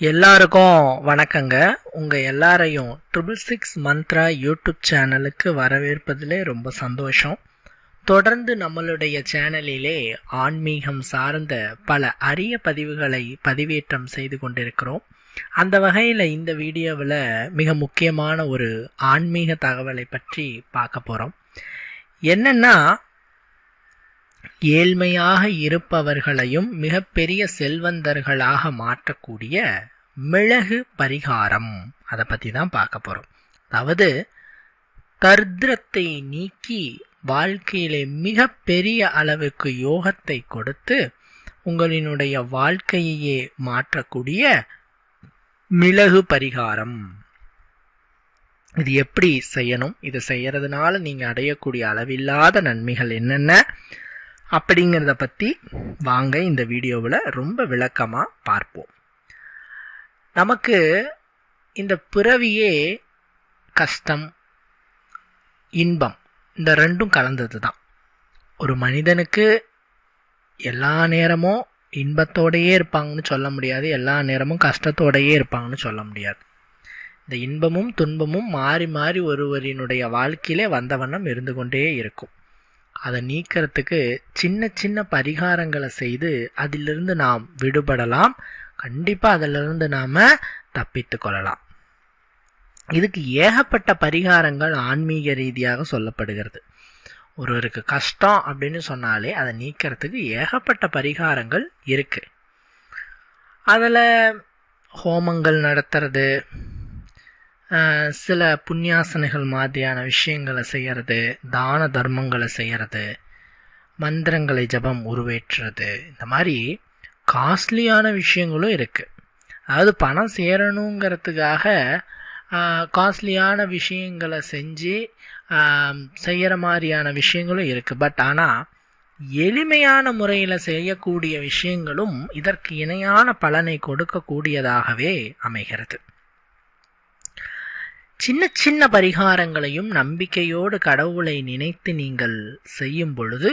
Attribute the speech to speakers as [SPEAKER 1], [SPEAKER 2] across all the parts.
[SPEAKER 1] எல்லாருக்கும் வணக்கங்க. உங்கள் எல்லாரையும் ட்ரிபிள் சிக்ஸ் மந்த்ரா யூடியூப் சேனலுக்கு வரவேற்பதிலே ரொம்ப சந்தோஷம். தொடர்ந்து நம்மளுடைய சேனலிலே ஆன்மீகம் சார்ந்த பல அரிய பதிவுகளை பதிவேற்றம் செய்து கொண்டிருக்கிறோம். அந்த வகையில் இந்த வீடியோவில் மிக முக்கியமான ஒரு ஆன்மீக தகவலை பற்றி பார்க்க போகிறோம் என்னென்னா ஏழ்மையாக இருப்பவர்களையும் மிகப்பெரிய செல்வந்தர்களாக மாற்றக்கூடிய மிளகு பரிகாரம். அதை பற்றி தான் பார்க்க போகிறோம் அதாவது தர்திரத்தை நீக்கி வாழ்க்கையிலே மிகப்பெரிய அளவுக்கு யோகத்தை கொடுத்து உங்களினுடைய வாழ்க்கையையே மாற்றக்கூடிய மிளகு பரிகாரம். இது எப்படி செய்யணும்? இது செய்யறதுனால நீங்கள் அடையக்கூடிய அளவில்லாத நன்மைகள் என்னென்ன? அப்படிங்கிறத பற்றி வாங்க இந்த வீடியோவில் ரொம்ப விளக்கமாக பார்ப்போம். நமக்கு இந்த பிறவியே கஷ்டம் இன்பம் இந்த ரெண்டும் கலந்தது தான் ஒரு மனிதனுக்கு எல்லா நேரமும் இன்பத்தோடையே இருப்பாங்கன்னு சொல்ல முடியாது எல்லா நேரமும் கஷ்டத்தோடையே இருப்பாங்கன்னு சொல்ல முடியாது. இந்த இன்பமும் துன்பமும் மாறி மாறி ஒருவரினுடைய வாழ்க்கையிலே வந்த வண்ணம் இருந்து கொண்டே இருக்கும். அதை நீக்கிறதுக்கு சின்ன சின்ன பரிகாரங்களை செய்து அதிலிருந்து நாம் விடுபடலாம். கண்டிப்பாக அதிலிருந்து நாம் தப்பித்து கொள்ளலாம். இதுக்கு ஏகப்பட்ட பரிகாரங்கள் ஆன்மீக ரீதியாக சொல்லப்படுகிறது. ஒருவருக்கு கஷ்டம் அப்படின்னு சொன்னாலே அதை நீக்கிறதுக்கு ஏகப்பட்ட பரிகாரங்கள் இருக்குது அதில் ஹோமங்கள் நடத்துறது சில புண்ணியாசனைகள் மாதிரியான விஷயங்களை செய்கிறது தான தர்மங்களை செய்கிறது மந்திரங்களை ஜபம் உருவேற்றுறது இந்த மாதிரி காஸ்ட்லியான விஷயங்களும் இருக்குது அதாவது பணம் சேரணுங்கிறதுக்காக காஸ்ட்லியான விஷயங்களை செஞ்சு செய்கிற மாதிரியான விஷயங்களும் இருக்குது பட் ஆனால் எளிமையான முறையில் செய்யக்கூடிய விஷயங்களும் இதற்கு இணையான பலனை கொடுக்கக்கூடியதாகவே அமைகிறது. சின்ன சின்ன பரிகாரங்களையும் நம்பிக்கையோடு கடவுளை நினைத்து நீங்கள் செய்யும் பொழுது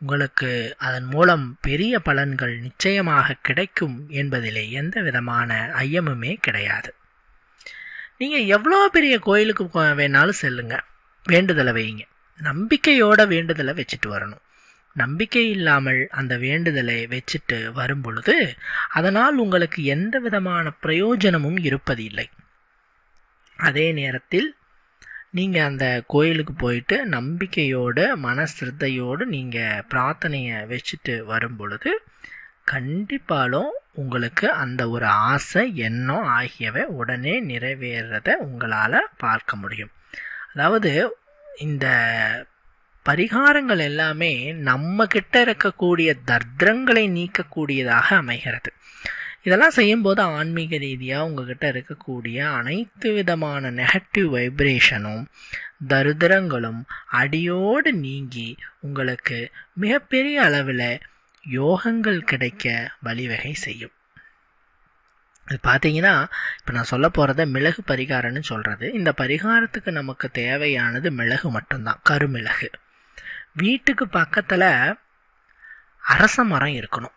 [SPEAKER 1] உங்களுக்கு அதன் மூலம் பெரிய பலன்கள் நிச்சயமாக கிடைக்கும் என்பதிலே எந்த விதமான ஐயமுமே கிடையாது. நீங்கள் எவ்வளோ பெரிய கோயிலுக்கு வேணாலும் செல்லுங்க. வேண்டுதலை வைங்க நம்பிக்கையோட வேண்டுதலை வச்சுட்டு வரணும். நம்பிக்கை இல்லாமல் அந்த வேண்டுதலை வச்சுட்டு வரும் பொழுது அதனால் உங்களுக்கு எந்த விதமான பிரயோஜனமும் இருப்பதில்லை. அதே நேரத்தில் நீங்கள் அந்த கோயிலுக்கு போயிட்டு நம்பிக்கையோடு மனசிரத்தையோடு நீங்கள் பிரார்த்தனையை வச்சுட்டு வரும் பொழுது கண்டிப்பாலும் உங்களுக்கு அந்த ஒரு ஆசை எண்ணம் ஆகியவை உடனே நிறைவேறத உங்களால் பார்க்க முடியும். அதாவது இந்த பரிகாரங்கள் எல்லாமே நம்மக்கிட்ட இருக்கக்கூடிய தர்திரங்களை நீக்கக்கூடியதாக அமைகிறது. இதெல்லாம் செய்யும்போது ஆன்மீக ரீதியாக உங்ககிட்ட இருக்கக்கூடிய அனைத்து விதமான நெகட்டிவ் வைப்ரேஷனும் தரித்திரங்களும் அடியோடு நீங்கி உங்களுக்கு மிகப்பெரிய அளவில் யோகங்கள் கிடைக்க வழிவகை செய்யும். இது பார்த்தீங்கன்னா இப்போ நான் சொல்ல போகிறத மிளகு பரிகாரம்னு சொல்கிறது இந்த பரிகாரத்துக்கு நமக்கு தேவையானது மிளகு மட்டும்தான் கருமிளகு. வீட்டுக்கு பக்கத்தில் அரச மரம் இருக்கணும்.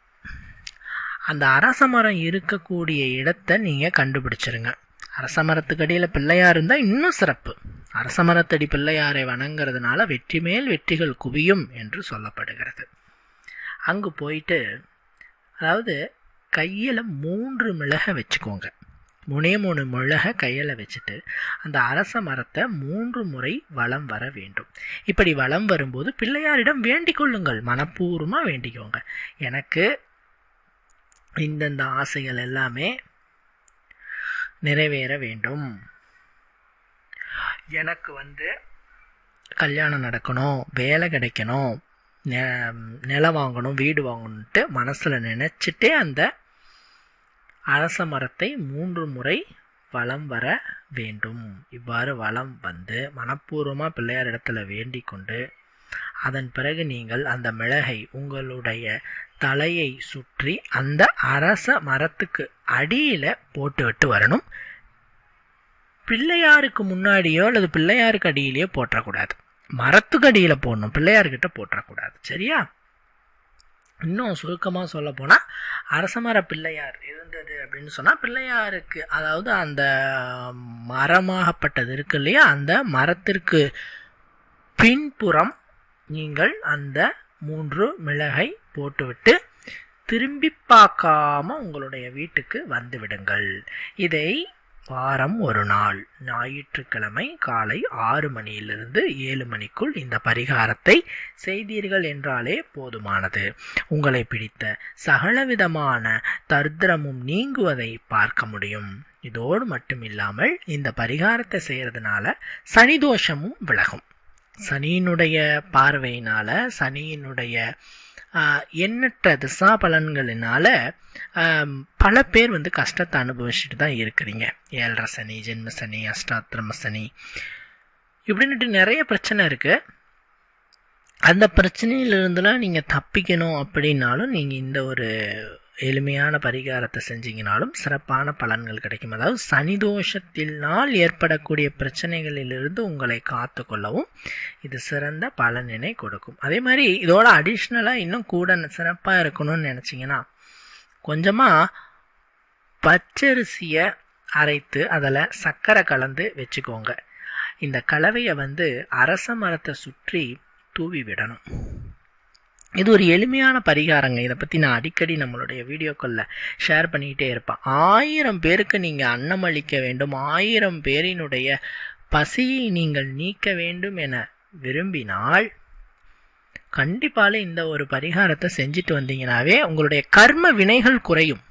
[SPEAKER 1] அந்த அரச மரம் இருக்கக்கூடிய இடத்த நீங்கள் கண்டுபிடிச்சிருங்க. அரச மரத்துக்கடியில் பிள்ளையார் இருந்தால் இன்னும் சிறப்பு. அரச மரத்தடி பிள்ளையாரை வணங்குறதுனால வெற்றி மேல் வெற்றிகள் குவியும் என்று சொல்லப்படுகிறது. அங்கு போயிட்டு அதாவது கையில் மூன்று மிளகை வச்சுக்கோங்க. மூணே மூணு மிளகை கையில் வச்சுட்டு அந்த அரச மரத்தை மூன்று முறை வளம் வர வேண்டும். இப்படி வளம் வரும்போது பிள்ளையாரிடம் வேண்டிக் கொள்ளுங்கள். மனப்பூர்வமாக வேண்டிக்கோங்க. எனக்கு இந்தந்த ஆசைகள் எல்லாமே நிறைவேற வேண்டும். எனக்கு வந்து கல்யாணம் நடக்கணும் வேலை கிடைக்கணும் நிலம் வாங்கணும் வீடு வாங்கணுன்ட்டு மனசில் நினச்சிட்டே அந்த அரச மரத்தை மூன்று முறை வளம் வர வேண்டும். இவ்வாறு வளம் வந்து மனப்பூர்வமாக பிள்ளையார் இடத்துல வேண்டிக் கொண்டு அதன் பிறகு நீங்கள் அந்த மிளகை உங்களுடைய தலையை சுற்றி அந்த அரச மரத்துக்கு அடியில் போட்டு விட்டு வரணும். பிள்ளையாருக்கு முன்னாடியோ அல்லது பிள்ளையாருக்கு அடியிலையோ போட்டக்கூடாது மரத்துக்கு அடியில் போடணும் பிள்ளையார்கிட்ட போட்டுறக்கூடாது சரியா? இன்னும் சுருக்கமாக சொல்ல போனால் அரசமர பிள்ளையார் இருந்தது அப்படின்னு சொன்னால் பிள்ளையாருக்கு அதாவது அந்த மரமாகப்பட்டது இருக்கு இல்லையா? அந்த மரத்திற்கு பின்புறம் நீங்கள் அந்த மூன்று மிளகை போட்டுவிட்டு திரும்பி பார்க்காம உங்களுடைய வீட்டுக்கு வந்து விடுங்கள். இதை வாரம் ஒரு நாள் ஞாயிற்றுக்கிழமை காலை ஆறு மணியிலிருந்து ஏழு மணிக்குள் இந்த பரிகாரத்தை செய்தீர்கள் என்றாலே போதுமானது. உங்களை பிடித்த சகலவிதமான தர்திரமும் நீங்குவதை பார்க்க முடியும். இதோடு மட்டும் இல்லாமல் இந்த பரிகாரத்தை செய்கிறதுனால சனி தோஷமும் விலகும். சனியினுடைய பார்வையினால் சனியினுடைய எண்ணற்ற திசா பலன்களினால பல பேர் வந்து கஷ்டத்தை அனுபவிச்சுட்டு தான் இருக்கிறீங்க. ஏழரை சனி ஜென்ம சனி அஷ்டாத்திரம சனி. இப்படின்ட்டு நிறைய பிரச்சனை இருக்குது அந்த பிரச்சனையிலிருந்துலாம் நீங்கள் தப்பிக்கணும் அப்படின்னாலும் நீங்கள் இந்த ஒரு எளிமையான பரிகாரத்தை செஞ்சீங்கனாலும் சிறப்பான பலன்கள் கிடைக்கும். அதாவது சனிதோஷத்தினால் ஏற்படக்கூடிய பிரச்சனைகளிலிருந்து உங்களை காத்து கொள்ளவும் இது சிறந்த பலனினை கொடுக்கும். அதே மாதிரி இதோட அடிஷ்னலாக இன்னும் கூட சிறப்பாக இருக்கணும்னு நினச்சிங்கன்னா கொஞ்சமாக பச்சரிசியை அரைத்து அதில் சர்க்கரை கலந்து வச்சுக்கோங்க. இந்த கலவையை வந்து அரச மரத்தை சுற்றி தூவி விடணும். இது ஒரு எளிமையான பரிகாரங்க. இதை பற்றி நான் அடிக்கடி நம்மளுடைய வீடியோக்களில் ஷேர் பண்ணிக்கிட்டே இருப்பேன். ஆயிரம் பேருக்கு நீங்கள் அன்னமளிக்க வேண்டும். ஆயிரம் பேரினுடைய பசியை நீங்கள் நீக்க வேண்டும் என விரும்பினால் கண்டிப்பால இந்த ஒரு பரிகாரத்தை செஞ்சுட்டு வந்தீங்கனாவே உங்களுடைய கர்ம வினைகள் குறையும்.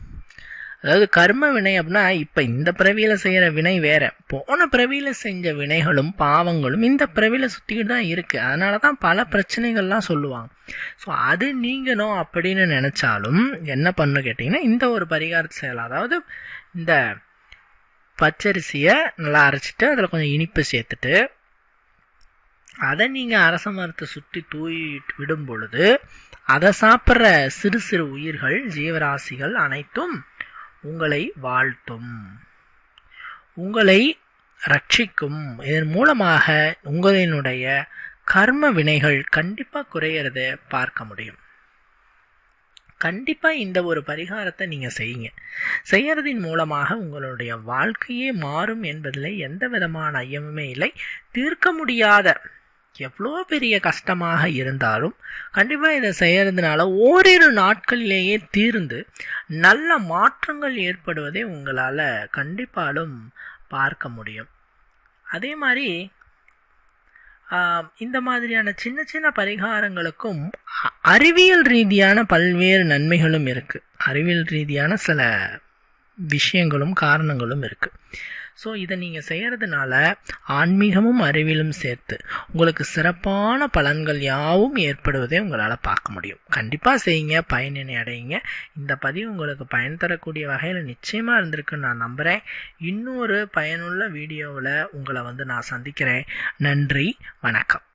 [SPEAKER 1] அதாவது கர்ம வினை அப்படின்னா இப்போ இந்த பிறவியில் செய்கிற வினை வேற. போன பிறவியில் செஞ்ச வினைகளும் பாவங்களும் இந்த பிறவியில் சுற்றிக்கிட்டு தான் இருக்குது அதனால தான் பல பிரச்சனைகள்லாம் சொல்லுவாங்க. ஸோ அது நீங்கணும் அப்படின்னு நினச்சாலும் என்ன பண்ணு கேட்டிங்கன்னா இந்த ஒரு பரிகாரத்தை செய்யலாம். அதாவது இந்த பச்சரிசியை நல்லா அரைச்சிட்டு அதில் கொஞ்சம் இனிப்பு சேர்த்துட்டு அதை நீங்கள் அரச மரத்தை சுற்றி தூய் விடும் பொழுது அதை சாப்பிட்ற சிறு சிறு உயிர்கள் ஜீவராசிகள் அனைத்தும் உங்களை வாழ்த்தும். உங்களை ரட்சிக்கும். இதன் மூலமாக உங்களினுடைய கர்ம வினைகள் கண்டிப்பாக குறையிறத பார்க்க முடியும். கண்டிப்பாக இந்த ஒரு பரிகாரத்தை நீங்கள் செய்யுங்க. செய்கிறதின் மூலமாக உங்களுடைய வாழ்க்கையே மாறும் என்பதில் எந்த விதமான ஐயமுமே இல்லை. தீர்க்க முடியாத எவ்வளோ பெரிய கஷ்டமாக இருந்தாலும் கண்டிப்பாக இதை செய்கிறதுனால ஓரிரு நாட்களிலேயே தீர்ந்து நல்ல மாற்றங்கள் ஏற்படுவதை உங்களால் கண்டிப்பாலும் பார்க்க முடியும். அதே மாதிரி இந்த மாதிரியான சின்ன சின்ன பரிகாரங்களுக்கும் அறிவியல் ரீதியான பல்வேறு நன்மைகளும் இருக்குது அறிவியல் ரீதியான சில விஷயங்களும் காரணங்களும் இருக்குது ஸோ இதை நீங்கள் செய்கிறதுனால ஆன்மீகமும் அறிவிலும் சேர்த்து உங்களுக்கு சிறப்பான பலன்கள் யாவும் ஏற்படுவதை உங்களால் பார்க்க முடியும். கண்டிப்பாக செய்யுங்க பயனினை அடையுங்க. இந்த பதிவு உங்களுக்கு பயன் தரக்கூடிய வகையில் நிச்சயமாக இருந்திருக்குன்னு நான் நம்புகிறேன் இன்னொரு பயனுள்ள வீடியோவில் உங்களை வந்து நான் சந்திக்கிறேன். நன்றி வணக்கம்.